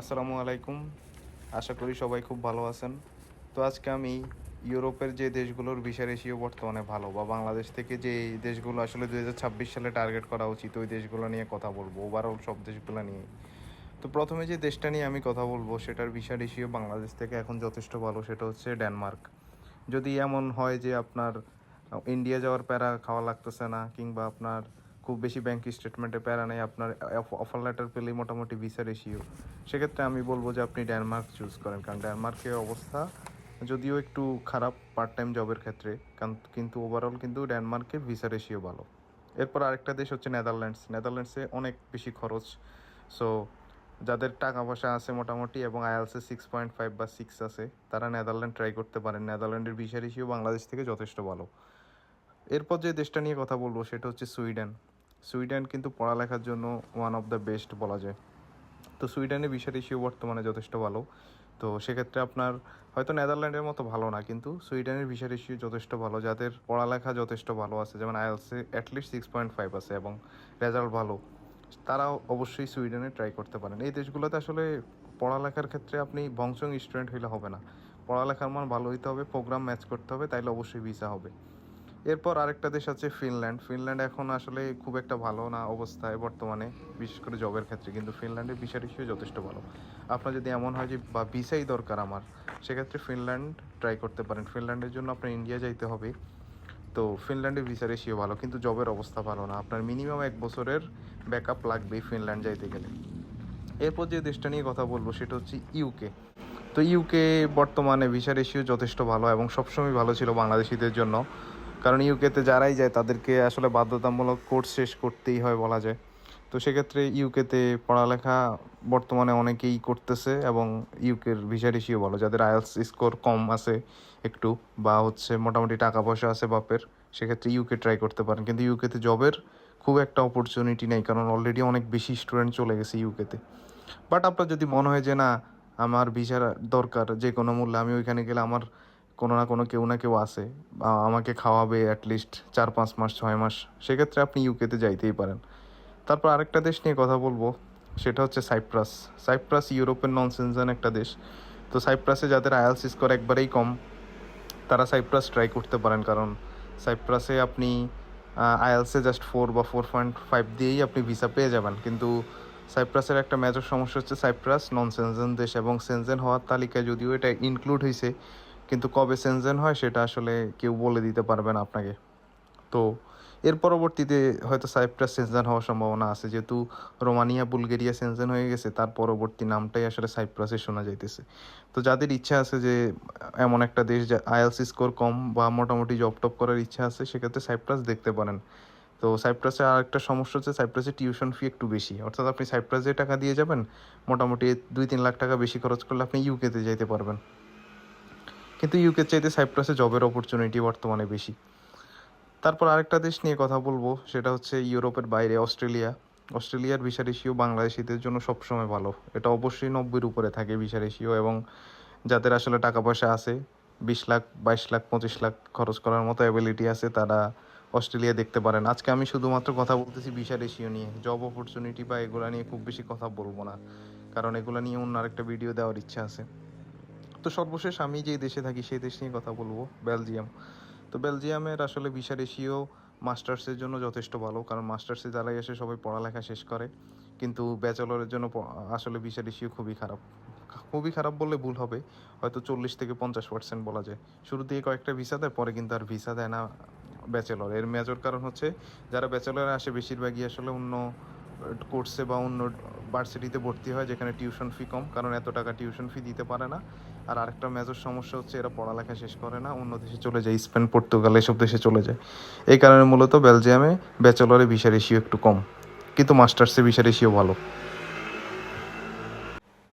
আসসালামু আলাইকুম। আশা করি সবাই খুব ভালো আছেন। তো আজকে আমি ইউরোপের যে দেশগুলোর ভিসা রেশিও বর্তমানে ভালো বা বাংলাদেশ থেকে যে দেশগুলো আসলে দু হাজার ছাব্বিশ সালে টার্গেট করা উচিত, ওই দেশগুলো নিয়ে কথা বলব ওভারঅল সব দেশগুলো নিয়ে। তো প্রথমে যে দেশটা নিয়ে আমি কথা বলব, সেটার ভিসা রেশিও বাংলাদেশ থেকে এখন যথেষ্ট ভালো, সেটা হচ্ছে ডেনমার্ক। যদি এমন হয় যে আপনার, ইন্ডিয়া যাওয়ার প্যারা খাওয়া লাগতেছে না, কিংবা আপনার খুব বেশি ব্যাংক স্টেটমেন্টে প্যারা নেই, আপনার অফার লেটার পেলেই মোটামুটি ভিসা রেশিও সেক্ষেত্রে আমি বলব যে আপনি ডেনমার্ক চুজ করেন, কারণ ডেনমার্কের অবস্থা যদিও একটু খারাপ পার্ট টাইম জবের ক্ষেত্রে কিন্তু ওভারঅল কিন্তু ডেনমার্কের ভিসা রেশিও ভালো। এরপর আরেকটা দেশ হচ্ছে নেদারল্যান্ডস নেদারল্যান্ডসে অনেক বেশি খরচ। সো যাদের টাকা পয়সা আছে মোটামুটি এবং আইএলসে সিক্স পয়েন্ট ফাইভ বা সিক্স আছে, তারা নেদারল্যান্ড ট্রাই করতে পারেন। নেদারল্যান্ডের ভিসা রেশিও বাংলাদেশ থেকে যথেষ্ট ভালো। এরপর যে দেশটা নিয়ে কথা বলব, সেটা হচ্ছে সুইডেন। সুইডেন কিন্তু পড়ালেখার জন্য ওয়ান অফ দ্য বেস্ট বলা যায়। তো সুইডেনের ভিসা রেশিও বর্তমানে যথেষ্ট ভালো। তো সেক্ষেত্রে আপনার হয়তো নেদারল্যান্ডের মতো ভালো না, কিন্তু সুইডেনের ভিসা রেশিও যথেষ্ট ভালো। যাদের পড়ালেখা যথেষ্ট ভালো আছে, যেমন আইএলসে at least six point five আছে এবং রেজাল্ট ভালো, তারাও অবশ্যই সুইডেনে ট্রাই করতে পারেন। এই দেশগুলোতে আসলে পড়ালেখার ক্ষেত্রে আপনি বংশং স্টুডেন্ট হইলে হবে না। পড়ালেখার মান ভালো হইতে হবে প্রোগ্রাম ম্যাচ করতে হবে, তাইলে অবশ্যই ভিসা হবে। এরপর আরেকটা দেশ আছে ফিনল্যান্ড। ফিনল্যান্ড এখন আসলে খুব একটা ভালো না অবস্থায় বর্তমানে, বিশেষ করে জবের ক্ষেত্রে। কিন্তু ফিনল্যান্ডের ভিসা রেশিও যথেষ্ট ভালো। আপনার যদি এমন হয় যে, বা ভিসাই দরকার আমার, সেক্ষেত্রে ফিনল্যান্ড ট্রাই করতে পারেন। ফিনল্যান্ডের জন্য আপনার ইন্ডিয়া যাইতে হবে। তো ফিনল্যান্ডের ভিসা রেশিও ভালো, কিন্তু জবের অবস্থা ভালো না। আপনার মিনিমাম এক বছরের ব্যাকআপ লাগবেই ফিনল্যান্ড যাইতে গেলে। এরপর যে দেশটা নিয়ে কথা বলব, সেটা হচ্ছে ইউকে তো ইউকে বর্তমানে ভিসা রেশিও যথেষ্ট ভালো এবং সবসময় ভালো ছিল বাংলাদেশিদের জন্য। কারণ ইউকেতে যারাই যায়, তাদেরকে আসলে বাধ্যতামূলক কোর্স শেষ করতেই হয় বলা যায়। তো সেক্ষেত্রে ইউকেতে পড়ালেখা বর্তমানে অনেকেই করতেছে এবং ইউকের ভিসা রেশিও ভালো। যাদের আইএলস স্কোর কম আছে একটু বা হচ্ছে মোটামুটি টাকা পয়সা আছে বাপের, সেক্ষেত্রে ইউকে ট্রাই করতে পারেন। কিন্তু ইউকেতে জবের খুব একটা অপরচুনিটি নেই, কারণ অলরেডি অনেক বেশি স্টুডেন্ট চলে গেছে ইউকেতে বাট আপনার যদি মনে হয় যে, না, আমার ভিসার দরকার, যে কোনো মূল্যে আমি ওইখানে গেলে আমার কোনো না কোনো কেউ না কেউ আসে বা আমাকে খাওয়াবে অ্যাটলিস্ট চার পাঁচ মাস, ছয় মাস। সেক্ষেত্রে আপনি ইউকেতে যাইতেই পারেন। তারপর আরেকটা দেশ নিয়ে কথা বলব, সেটা হচ্ছে সাইপ্রাস সাইপ্রাস ইউরোপের নন সেনজান একটা দেশ। তো সাইপ্রাসে যাদের আয়ালস স্কোর একবারেই কম, তারা সাইপ্রাস ট্রাই করতে পারেন। কারণ সাইপ্রাসে আপনি আয়ালসে জাস্ট ফোর বা ফোর পয়েন্ট ফাইভ দিয়েই আপনি ভিসা পেয়ে যাবেন। কিন্তু সাইপ্রাসের একটা মেজর সমস্যা হচ্ছে সাইপ্রাস নন সেনজেন দেশ এবং সেনজেন হওয়ার তালিকায় যদিও এটা ইনক্লুড হয়েছে কিন্তু কবে সেনজেন হয় সেটা আসলে কেউ বলে দিতে পারবে না আপনাকে। তো এর পরবর্তীতে হয়তো সাইপ্রাস সেনজেন হওয়ার সম্ভাবনা আছে। যেহেতু রোমানিয়া, বুলগেরিয়া সেনজেন হয়ে গেছে, তার পরবর্তী নামটাই আসলে সাইপ্রাসে শোনা যাইতেছে। তো যাদের ইচ্ছা আছে যে এমন একটা দেশ যা আইএলসি স্কোর কম বা মোটামুটি জব টপ করার ইচ্ছা আছে, সেক্ষেত্রে সাইপ্রাস দেখতে পারেন। তো সাইপ্রাসে আর একটা সমস্যা হচ্ছে সাইপ্রাসে টিউশন ফি একটু বেশি। অর্থাৎ আপনি সাইপ্রাসে টাকা দিয়ে যাবেন, মোটামুটি দুই তিন লাখ টাকা বেশি খরচ করলে আপনি ইউকেতে যাইতে পারবেন। কিন্তু ইউকে চাইতে সাইপ্রাসে জবের অপরচুনিটি বর্তমানে বেশি। তারপর আরেকটা দেশ নিয়ে কথা বলব, সেটা হচ্ছে ইউরোপের বাইরে অস্ট্রেলিয়া। অস্ট্রেলিয়ার ভিসা রেশিও বাংলাদেশিদের জন্য সবসময় ভালো। এটা অবশ্যই নব্বইয়ের উপরে থাকে ভিসা রেশিও এবং যাদের আসলে টাকা পয়সা আছে, বিশ লাখ, বাইশ লাখ, পঁচিশ লাখ খরচ করার মতো অ্যাবিলিটি আছে, তারা অস্ট্রেলিয়া দেখতে পারেন। আজকে আমি শুধুমাত্র কথা বলতেছি ভিসা রেশিও নিয়ে। জব অপরচুনিটি বা এগুলো নিয়ে খুব বেশি কথা বলব না। কারণ এগুলো নিয়ে অন্য আরেকটা ভিডিও দেওয়ার ইচ্ছা আছে। তো সর্বশেষ আমি যে দেশে থাকি, সেই দেশ নিয়ে কথা বলব, বেলজিয়াম। তো বেলজিয়ামের আসলে ভিসা রেশিও মাস্টার্সের জন্য যথেষ্ট ভালো, কারণ মাস্টার্সে যারাই এসে সবাই পড়ালেখা শেষ করে, কিন্তু ব্যাচেলরের জন্য আসলে ভিসা রেশিও খুবই খারাপ। খুবই খারাপ বললে ভুল হবে, হয়তো চল্লিশ থেকে পঞ্চাশ পার্সেন্ট বলা যায়। শুরু দিয়ে কয়েকটা ভিসা দেয়, পরে কিন্তু আর ভিসা দেয় না ব্যাচেলর। এর মেজর কারণ হচ্ছে, যারা ব্যাচেলরে আসে, বেশিরভাগই আসলে অন্য কোর্সে বা অন্য ভার্সিটিতে ভর্তি হয়, যেখানে টিউশন ফি কম, কারণ এত টাকা টিউশন ফি দিতে পারে না। আর আরেকটা মেজর সমস্যা হচ্ছে, এরা পড়ালেখা শেষ করে না, অন্য দেশে চলে যায়, স্পেন, পর্তুগাল, এসব দেশে চলে যায়। এই কারণে মূলত বেলজিয়ামে ব্যাচেলরে ভিসা রেশিও একটু কম, কিন্তু মাস্টার্সে ভিসা রেশিও ভালো।